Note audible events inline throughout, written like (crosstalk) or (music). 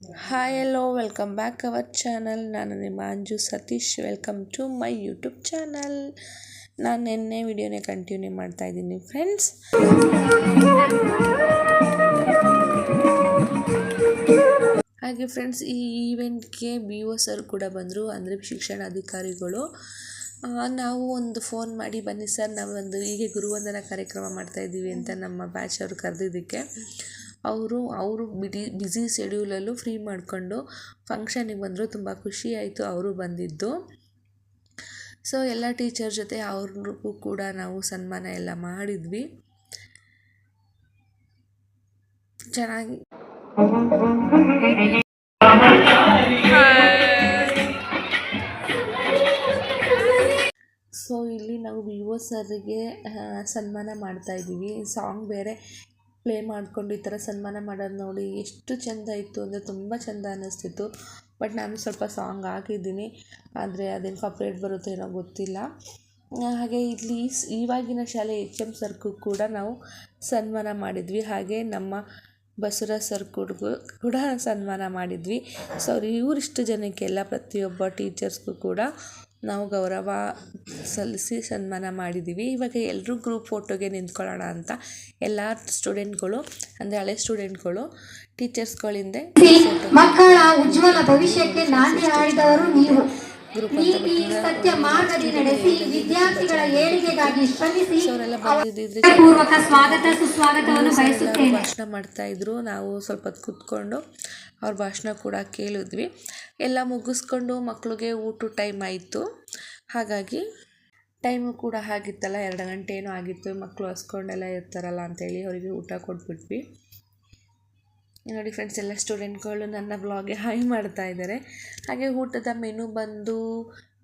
Hi hello welcome back our channel ನಾನು ನಿಮ್ಮ Anju Satish welcome to my YouTube channel ನಾನು ನಿನ್ನೆ ವಿಡಿಯೋನೇ continue ಮಾಡ್ತಾ ಇದ್ದೀನಿ ಫ್ರೆಂಡ್ಸ್ ಹಾಗೆ ಫ್ರೆಂಡ್ಸ್ ಈ ಈವೆಂಟ್ಗೆ ಬಿ ಒ ಸರ್ ಕೂಡ ಬಂದರು, ಅಂದರೆ ಶಿಕ್ಷಣಾಧಿಕಾರಿಗಳು ನಾವು ಒಂದು ಫೋನ್ ಮಾಡಿ, ಬನ್ನಿ ಸರ್ ನಾವು ಒಂದು ಹೀಗೆ ಗುರುವಂದನ ಕಾರ್ಯಕ್ರಮ ಮಾಡ್ತಾಯಿದ್ದೀವಿ ಅಂತ ನಮ್ಮ ಬ್ಯಾಚ್ ಅವರು ಕರೆದಿದ್ದಕ್ಕೆ. ಅವರು ಅವರು ಬಿಡಿ ಬ್ಯುಸಿ ಶೆಡ್ಯೂಲಲ್ಲೂ ಫ್ರೀ ಮಾಡಿಕೊಂಡು ಫಂಕ್ಷನಿಗೆ ಬಂದರು ತುಂಬ ಖುಷಿ ಆಯಿತು ಅವರು ಬಂದಿದ್ದು. ಸೊ ಎಲ್ಲ ಟೀಚರ್ ಜೊತೆ ಅವ್ರಿಗೂ ಕೂಡ ನಾವು ಸನ್ಮಾನ ಎಲ್ಲ ಮಾಡಿದ್ವಿ. ಚೆನ್ನಾಗಿ ಸೊ ಇಲ್ಲಿ ನಾವು ವಿ ಒ ಸರ್ಗೆ ಸನ್ಮಾನ ಮಾಡ್ತಾ ಇದ್ದೀವಿ. ಸಾಂಗ್ ಬೇರೆ ಪ್ಲೇ ಮಾಡಿಕೊಂಡು ಈ ಥರ ಸನ್ಮಾನ ಮಾಡೋದು ನೋಡಿ ಎಷ್ಟು ಚೆಂದ ಇತ್ತು ಅಂದರೆ ತುಂಬ ಚೆಂದ ಅನ್ನಿಸ್ತಿತ್ತು. ಬಟ್ ನಾನು ಸ್ವಲ್ಪ ಸಾಂಗ್ ಹಾಕಿದ್ದೀನಿ. ಆದರೆ ಅದೇನು ಕಾಪ್ರೇಟ್ ಬರುತ್ತೋ ಏನೋ ಗೊತ್ತಿಲ್ಲ. ಹಾಗೆ ಇಲ್ಲಿ ಇವಾಗಿನ ಶಾಲೆ ಎಚ್ ಎಂ ಸರ್ಗೂ ಕೂಡ ನಾವು ಸನ್ಮಾನ ಮಾಡಿದ್ವಿ. ಹಾಗೆ ನಮ್ಮ ಬಸವರಾಜ್ ಸರ್ ಕೂಡ ಕೂಡ ಸನ್ಮಾನ ಮಾಡಿದ್ವಿ. ಸೊ ಇವರಿಷ್ಟು ಜನಕ್ಕೆಲ್ಲ ಪ್ರತಿಯೊಬ್ಬ ಟೀಚರ್ಸ್ಗೂ ಕೂಡ ನಾವು ಗೌರವ ಸಲ್ಲಿಸಿ ಸನ್ಮಾನ ಮಾಡಿದ್ದೀವಿ. ಇವಾಗ ಎಲ್ಲರೂ ಗ್ರೂಪ್ ಫೋಟೋಗೆ ನಿಂತ್ಕೊಳ್ಳೋಣ ಅಂತ. ಎಲ್ಲ ಸ್ಟೂಡೆಂಟ್ಗಳು ಅಂದರೆ ಹಳೆ ಸ್ಟೂಡೆಂಟ್ಗಳು ಟೀಚರ್ಸ್ಗಳಿಂದ ಮಕ್ಕಳ ಉಜ್ವಲ ಭವಿಷ್ಯಕ್ಕೆ ನಾಂದಿ ಹಾಡಿದವರು ನೀವು. ಸತ್ಯ ಮಾರ್ಗದಿ ನಡೆಸಿ ವಿದ್ಯಾರ್ಥಿಗಳ ಏಳಿಗೆಗಾಗಿ ಶ್ರಮಿಸಿ ಅವರೆಲ್ಲ ಪೂರ್ವಕ ಸ್ವಾಗತ ಸುಸ್ವಾಗತವನ್ನು ಬಯಸುತ್ತೇನೆ. ಭಾಷಣ ಮಾಡ್ತಾ ಇದ್ರು. ನಾವು ಸ್ವಲ್ಪ ಹೊತ್ತು ಕೂತ್ಕೊಂಡು ಅವ್ರ ಭಾಷಣ ಕೂಡ ಕೇಳಿದ್ವಿ. ಎಲ್ಲ ಮುಗಿಸ್ಕೊಂಡು ಮಕ್ಕಳಿಗೆ ಊಟ ಟೈಮ್ ಆಯಿತು. ಹಾಗಾಗಿ ಟೈಮು ಕೂಡ ಆಗಿತ್ತಲ್ಲ ಎರಡು ಗಂಟೆ ಏನೋ ಆಗಿತ್ತು. ಮಕ್ಕಳು ಹಸ್ಕೊಂಡೆಲ್ಲ ಇರ್ತಾರಲ್ಲ ಅಂತೇಳಿ ಅವರಿಗೆ ಊಟ ಕೊಟ್ಬಿಟ್ವಿ. ನೋಡಿ ಫ್ರೆಂಡ್ಸ್ ಎಲ್ಲ ಸ್ಟೂಡೆಂಟ್ಗಳು ನನ್ನ ವ್ಲಾಗ್ಗೆ ಹಾಯ್ ಮಾಡ್ತಾ ಇದ್ದಾರೆ. ಹಾಗೆ ಊಟದ ಮೆನು ಬಂದು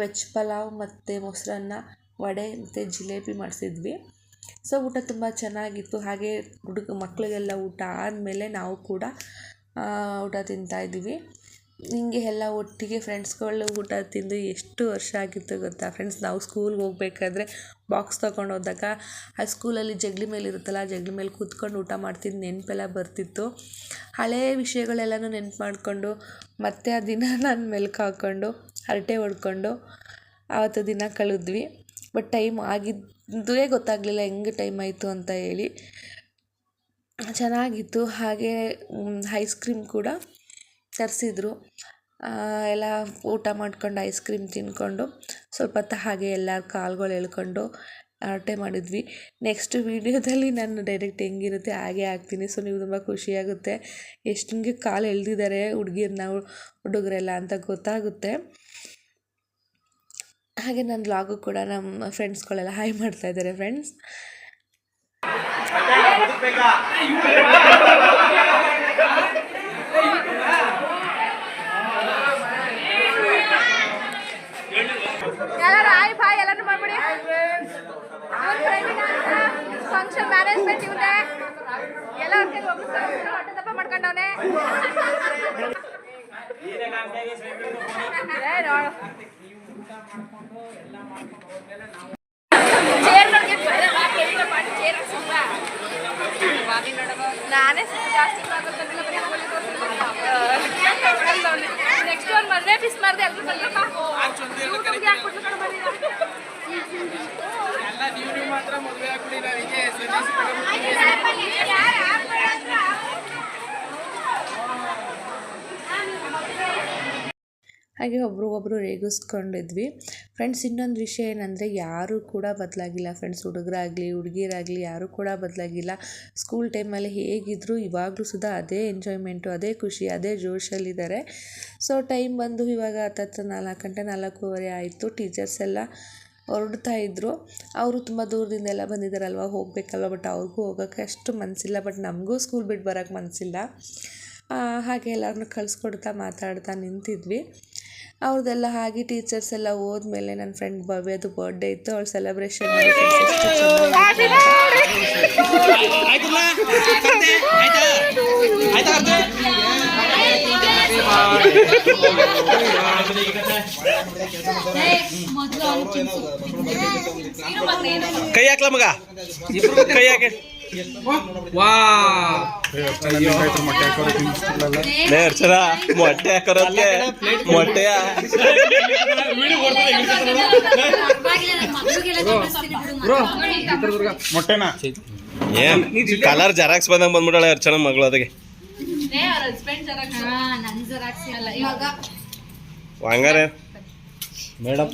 ವೆಜ್ ಪಲಾವ್ ಮತ್ತು ಮೊಸರನ್ನ ವಡೆ ಮತ್ತು ಜಿಲೇಬಿ ಮಾಡಿಸಿದ್ವಿ. ಸೊ ಊಟ ತುಂಬ ಚೆನ್ನಾಗಿತ್ತು. ಹಾಗೆ ಹುಡುಗ ಮಕ್ಕಳಿಗೆಲ್ಲ ಊಟ ಆದಮೇಲೆ ನಾವು ಕೂಡ ಊಟ ತಿಂತಾ ಇದ್ವಿ ಹಿಂಗೆ ಎಲ್ಲ ಒಟ್ಟಿಗೆ ಫ್ರೆಂಡ್ಸ್ಗಳು ಊಟ ತಿಂದು ಎಷ್ಟು ವರ್ಷ ಆಗಿತ್ತು ಗೊತ್ತಾ ಫ್ರೆಂಡ್ಸ್ ನಾವು ಸ್ಕೂಲ್ಗೆ ಹೋಗ್ಬೇಕಾದ್ರೆ ಬಾಕ್ಸ್ ತೊಗೊಂಡು ಹೋದಾಗ ಆ ಸ್ಕೂಲಲ್ಲಿ ಜಗಲಿ ಮೇಲೆ ಇರುತ್ತಲ್ಲ, ಆ ಜಗಲಿ ಮೇಲೆ ಕೂತ್ಕೊಂಡು ಊಟ ಮಾಡ್ತಿದ್ದ ನೆನಪೆಲ್ಲ ಬರ್ತಿತ್ತು. ಹಳೆಯ ವಿಷಯಗಳೆಲ್ಲನೂ ನೆನ್ಪು ಮಾಡಿಕೊಂಡು ಮತ್ತೆ ಆ ದಿನ (laughs) ನಾನು ಮೆಲ್ಕು ಹಾಕ್ಕೊಂಡು ಹರಟೆ ಹೊಡ್ಕೊಂಡು ಆವತ್ತು ದಿನ ಕಳೆದ್ವಿ. ಬಟ್ ಟೈಮ್ ಆಗಿದ್ದೇ ಗೊತ್ತಾಗಲಿಲ್ಲ ಹೆಂಗೆ ಟೈಮ್ ಆಯಿತು ಅಂತ ಹೇಳಿ. ಚೆನ್ನಾಗಿತ್ತು. ಹಾಗೆ ಐಸ್ ಕ್ರೀಮ್ ಕೂಡ ತರಿಸಿದ್ರು. ಎಲ್ಲ ಊಟ ಮಾಡ್ಕೊಂಡು ಐಸ್ ಕ್ರೀಮ್ ತಿನ್ಕೊಂಡು ಸ್ವಲ್ಪ ಹೊತ್ತು ಹಾಗೆ ಎಲ್ಲರ ಕಾಲುಗಳು ಎಳ್ಕೊಂಡು ಹರಟೆ ಮಾಡಿದ್ವಿ ನೆಕ್ಸ್ಟ್ ವೀಡಿಯೋದಲ್ಲಿ ನಾನು ಡೈರೆಕ್ಟ್ ಹೆಂಗಿರುತ್ತೆ ಹಾಗೆ ಹಾಕ್ತೀನಿ ಸೊ ನೀವು ತುಂಬ ಖುಷಿಯಾಗುತ್ತೆ ಎಷ್ಟು ಹಿಂಗೆ ಕಾಲು ಎಳ್ದಿದ್ದಾರೆ ಹುಡುಗಿರ್ನ ಹುಡುಗರೆಲ್ಲ ಅಂತ ಗೊತ್ತಾಗುತ್ತೆ ಹಾಗೆ ನನ್ನ ವ್ಲಾಗು ಕೂಡ ನಮ್ಮ ಫ್ರೆಂಡ್ಸ್ಗಳೆಲ್ಲ ಹಾಯ್ ಮಾಡ್ತಾ ಇದ್ದಾರೆ ಫ್ರೆಂಡ್ಸ್ ಎಲ್ಲರೂ ಆಯ್ ಬಾಯ್ ಎಲ್ಲರೂ ಮಾಡ್ಬಿಡಿ. ಫಂಕ್ಷನ್ ಮ್ಯಾನೇಜ್ಮೆಂಟ್ ಇವ್ನೆ. ಎಲ್ಲ ಹೊಟ್ಟೆ ದಪ್ಪ ಮಾಡ್ಕೊಂಡವನೆ. ನೋಡು ಚೇರ್ ನೋಡಿ ಚೇರ್ ನಾನೇ ಸ್ವಲ್ಪ ಜಾಸ್ತಿ ಮಾಡ್ಬೇಕಂತಿಲ್ಲ ಬರೀ ಹಂಗಲ್ಲಿ ನೆಕ್ಸ್ಟ್ ಒಂದು ಮದುವೆ ಪಿಸ್ ಮಾಡಿದೆ ಎಲ್ಲರೂ ಬಂದ್ರಪ್ಪ ಯೂಟ್ಯೂಬ್ಗೆ ಹಾಕ್ಬಿಟ್ಲು ಕಣ ಎಲ್ಲ ನೀವು ನೀವು ಮಾತ್ರ ಮದುವೆ ಆಗ್ಬಿಡಿ ನನಗೆ ಸತೀಶ್ ಕಡೆ ಹಾಗೆ ಒಬ್ರಿಗೊಬ್ರು ರೇಗಿಸ್ಕೊಂಡಿದ್ವಿ. ಫ್ರೆಂಡ್ಸ್ ಇನ್ನೊಂದು ವಿಷಯ ಏನಂದರೆ, ಯಾರೂ ಕೂಡ ಬದಲಾಗಿಲ್ಲ ಫ್ರೆಂಡ್ಸ್ ಹುಡುಗರಾಗಲಿ, ಹುಡುಗಿರಾಗಲಿ, ಯಾರೂ ಕೂಡ ಬದಲಾಗಿಲ್ಲ. ಸ್ಕೂಲ್ ಟೈಮಲ್ಲಿ ಹೇಗಿದ್ರು, ಇವಾಗಲೂ ಸುಧಾ ಅದೇ ಎಂಜಾಯ್ಮೆಂಟು ಅದೇ ಖುಷಿ, ಅದೇ ಜೋಶಲ್ಲಿದ್ದಾರೆ. ಸೊ ಟೈಮ್ ಬಂದು ಇವಾಗ ಹತ್ತತ್ರ ನಾಲ್ಕು ಗಂಟೆ, ನಾಲ್ಕೂವರೆ ಆಯಿತು. ಟೀಚರ್ಸ್ ಎಲ್ಲ ಹೊರಡ್ತಾ ಇದ್ದರು ಅವರು ತುಂಬ ದೂರದಿಂದ ಎಲ್ಲ ಬಂದಿದ್ದಾರಲ್ವ, ಹೋಗಬೇಕಲ್ವ ಬಟ್ ಅವ್ರಿಗೂ ಹೋಗೋಕ್ಕೆ ಅಷ್ಟು ಮನಸ್ಸಿಲ್ಲ ಬಟ್ ನಮಗೂ ಸ್ಕೂಲ್ ಬಿಟ್ಟು ಬರೋಕ್ಕೆ ಮನಸ್ಸಿಲ್ಲ ಹಾಗೆ ಎಲ್ಲರನ್ನೂ ಕಳಿಸ್ಕೊಡ್ತಾ ಮಾತಾಡ್ತಾ ನಿಂತಿದ್ವಿ. ಅವ್ರದ್ದೆಲ್ಲ ಹಾಗೆ ಟೀಚರ್ಸ್ ಎಲ್ಲ ಹೋದ್ಮೇಲೆ ನನ್ನ ಫ್ರೆಂಡ್ ಭವ್ಯದು ಬರ್ಡೇ ಇತ್ತು, ಅವಳು ಸೆಲೆಬ್ರೇಷನ್ ಆಯ್ತಲ್ಲ? ಕೈ ಹಾಕ್ಲ ಮಗ? ಕೈ ಹಾಕಿ ಲೇ ಅರ್ಚನ ಮೊಟ್ಟೆ ಮೊಟ್ಟೆಯ. ಮೊಟ್ಟೆನಾ ಏನ್? ಕಲರ್ ಜೆರಾಕ್ಸ್ ಬಂದಂಗ್ ಬಂದ್ಬಿಡೋಣ ಅರ್ಚನ ಮಗಳು ಅದಕ್ಕೆ. ಹಂಗಾರೆ? ಮೇಡಮ್.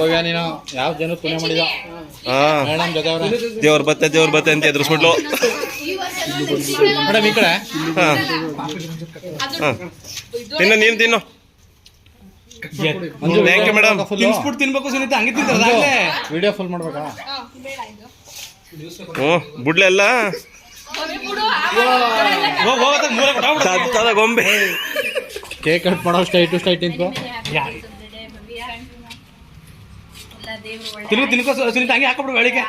ಹೋಗ್ಯ ನೀನು? ಯಾವ ಜನ ಪುಣ್ಯ ಮಾಡಿದ ಹಾ. ಮೇಡಮ್ ಜೊತೆ ಅವ್ರೆ ದೇವ್ರ ಬತ್ತೆ ದೇವ್ರ ಬತ್ತೆ ಅಂತ ಎದುರಿಸ್ಬಿಟ್ಲು. ಮೇಡಮ್ ಈ ಕಡೆ. ತಿನ್ನ ನೀನ್ ತಿನ್ನು. ನೀನು ತಿನ್ನು ಥ್ಯಾಂಕ್ ಯು ಮೇಡಮ್ ತಿನ್ಸ್ಬಿಟ್ಟು ತಿನ್ಬೇಕು ಸುನೀತ ಹಂಗೆ ತಿಂತಾರದಾಗ್ಲೇ ವಿಡಿಯೋ ಫುಲ್ ಮಾಡ್ಬೇಕಾ? ಹ್ಞೂ ಬಿಡ್ಲೆಲ್ಲ ತತ್ತದ ಗೊಂಬೆ. ಕೇಕ್ ಕಟ್ ಮಾಡೋ ಸ್ಟೈಟು ಸ್ಟೈಟ್ ನಿಂತ್ಕೋ ತಿನ್ಕು ತಿನ್ಕೋ ಸುನೀತ ಹಂಗೆ ಹಾಕೊಬಿಡು ಬೆಳಿಗ್ಗೆ.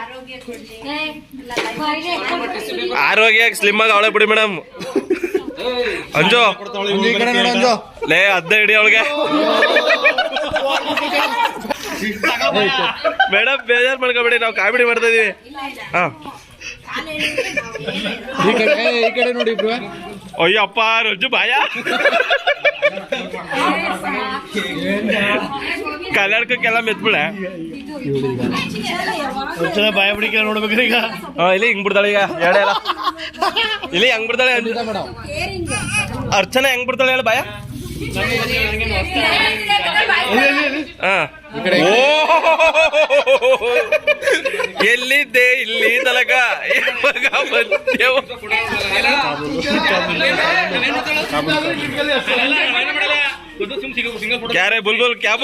ಆರೋಗ್ಯ ಸ್ಲಿಮ್ ಆಗಿ ಅವಳೆ ಬಿಡಿ ಮೇಡಮ್ ಅಂಜು. ಈ ಕಡೆ ನೋಡು ಅಂಜು ಲೇ ಅದ್ದ ಹಿಡಿ ಅವಳಿಗೆ. ಮೇಡಮ್ ಬೇಜಾರು ಮಾಡ್ಕೊಬೇಡಿ ನಾವು ಕಾಮಿಡಿ ಮಾಡ್ತಾ ಇದೀವಿ. ಹಾ. ಈ ಕಡೆ ಏ, ಈ ಕಡೆ ನೋಡಿ ಇಬ್ರು. ಅಯ್ಯಪ್ಪ ರಜ್ಜು ಬಾಯ ಕನ್ನಡಕ್ಕೆಲ್ಲ ಮೆತ್ಬಿಳೆ ಬಾಯ ಬಿಡಿಕೆ ನೋಡ್ಬೇಕ್ರಿ ಈಗ ಹಾ ಇಲ್ಲಿ ಹಿಂಗ್ ಬಿಡ್ತಾಳೆ ಈಗ ಎರಡೇ ಇಲ್ಲ ಇಲ್ಲಿ ಹೆಂಗ್ ಬಿಡ್ತಾಳೆ ಅರ್ಚನಾ ಹೆಂಗ್ ಬಿಡ್ತಾಳೆ ಹೇಳ ಬಾಯ ಎಲ್ಲಿದ್ದೆ ಇಲ್ಲಿ ತಲಕ ಯಾರೇ ಬುಲ್ಬುಲ್ क्या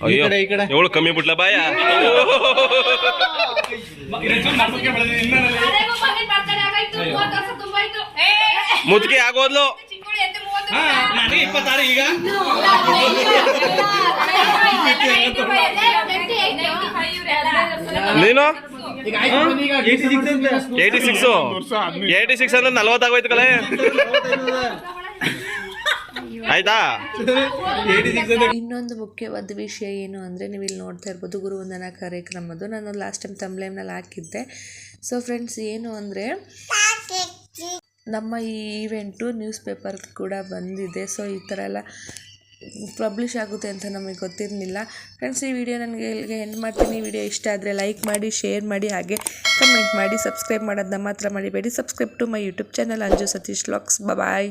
ಅಯ್ಯೋ ಕಡೆ, ಈ ಕಡೆ. ಇವಳು ಕಮ್ಮಿ ಬಿಟ್ಲ ಬಾಯ ಮುದ್ಕಿ ಆಗೋದ್ಲು ನನಗೆ ಇಪ್ಪತ್ತಾರು ಈಗ ನೀನು ಈಗ ಏಯ್ಟಿ ಸಿಕ್ಸ್ ಏಯ್ಟಿ ಸಿಕ್ಸ್ ಅಂದ್ರೆ ನಲ್ವತ್ತಾಗೋಯ್ತು ಕಲೆ ಆಯ್ತಾ? ಇನ್ನೊಂದು ಮುಖ್ಯವಾದ ವಿಷಯ ಏನು ಅಂದರೆ ನೀವು ಇಲ್ಲಿ ನೋಡ್ತಾ ಇರ್ಬೋದು ಗುರುವಂದನಾ ಕಾರ್ಯಕ್ರಮದ್ದು. ನಾನು ಲಾಸ್ಟ್ ಟೈಮ್ ತಮ್ಲೇಮ್ನಲ್ಲಿ ಹಾಕಿದ್ದೆ. ಸೊ ಫ್ರೆಂಡ್ಸ್ ಏನು ಅಂದರೆ ನಮ್ಮ ಈ ಈವೆಂಟು ನ್ಯೂಸ್ ಪೇಪರ್ ಕೂಡ ಬಂದಿದೆ. ಸೊ ಈ ಥರ ಎಲ್ಲ ಪಬ್ಲಿಷ್ ಆಗುತ್ತೆ ಅಂತ ನಮಗೆ ಗೊತ್ತಿರಲಿಲ್ಲ. ಫ್ರೆಂಡ್ಸ್ ಈ ವಿಡಿಯೋ ನನಗೆ ಇಲ್ಲಿಗೆ ಎಂಡ್ ಮಾಡ್ತೀನಿ. ಈ ವಿಡಿಯೋ ಇಷ್ಟ ಆದರೆ ಲೈಕ್ ಮಾಡಿ ಶೇರ್ ಮಾಡಿ ಹಾಗೆ ಕಮೆಂಟ್ ಮಾಡಿ ಸಬ್ಸ್ಕ್ರೈಬ್ ಮಾಡೋದನ್ನ ಮಾತ್ರ ಮಾಡಿಬೇಡಿ subscribe to my YouTube channel Anju Satish LOX bye